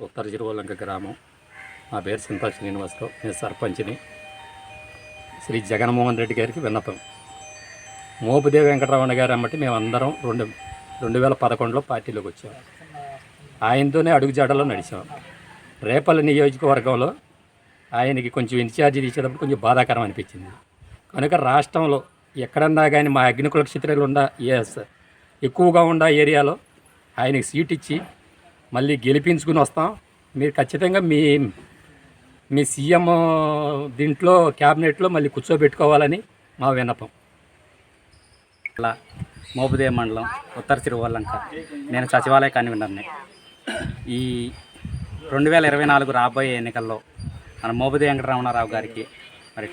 ఉత్తర చిరువలంక గ్రామం. నా పేరు సింతా శ్రీనివాసరావు. నేను సర్పంచ్ని. శ్రీ జగన్మోహన్ రెడ్డి గారికి విన్నపం. మోపుదేవి వెంకటరమణ గారు అమ్మటి మేమందరం రెండు రెండు వేల పదకొండులో పార్టీలోకి వచ్చాం. ఆయనతోనే అడుగుజాడలో నడిచాం. రేపల్లి నియోజకవర్గంలో ఆయనకి కొంచెం ఇన్ఛార్జీ ఇచ్చేటప్పుడు కొంచెం బాధాకరం అనిపించింది. కనుక రాష్ట్రంలో ఎక్కడన్నా కానీ మా అగ్నికుల క్షేత్రాలు ఉన్న ఎస్ ఎక్కువగా ఉన్న ఏరియాలో ఆయనకి సీట్ ఇచ్చి మళ్ళీ గెలిపించుకుని వస్తాం. మీరు ఖచ్చితంగా మీ మీ సీఎం దీంట్లో క్యాబినెట్లో మళ్ళీ కూర్చోబెట్టుకోవాలని మా విన్నపం. అలా మోపుదేవ్ మండలం ఉత్తర తిరువల్లంక నేను సచివాలయ కన్వీనర్ని. ఈ రెండు వేల ఇరవై నాలుగు రాబోయే ఎన్నికల్లో మన మోపుదేవ్ వెంకటరమణారావు గారికి మరి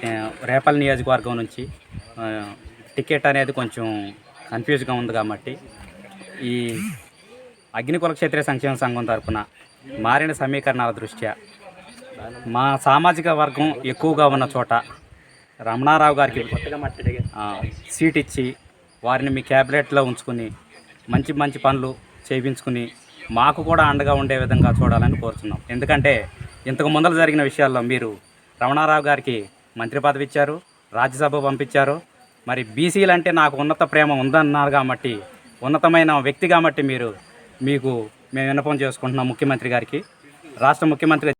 రేపల్ నియోజకవర్గం నుంచి టికెట్ అనేది కొంచెం కన్ఫ్యూజ్గా ఉంది కాబట్టి ఈ అగ్నికుల క్షేత్రీయ సంక్షేమ సంఘం తరపున మారిన సమీకరణాల దృష్ట్యా మా సామాజిక వర్గం ఎక్కువగా ఉన్న చోట రమణారావు గారికి సీట్ ఇచ్చి వారిని మీ క్యాబినెట్లో ఉంచుకుని మంచి మంచి పనులు చేయించుకుని మాకు కూడా అండగా ఉండే విధంగా చూడాలని కోరుతున్నాం ఎందుకంటే ఇంతకు ముందర జరిగిన విషయాల్లో మీరు రమణారావు గారికి మంత్రి పదవి ఇచ్చారు రాజ్యసభ పంపించారు. మరి బీసీలు అంటే నాకు ఉన్నత ప్రేమ ఉందన్నారు కాబట్టి ఉన్నతమైన వ్యక్తి కాబట్టి మీరు మీకు మేము విన్నపం చేసుకుంటున్నాం ముఖ్యమంత్రి గారికి. రాష్ట్ర ముఖ్యమంత్రి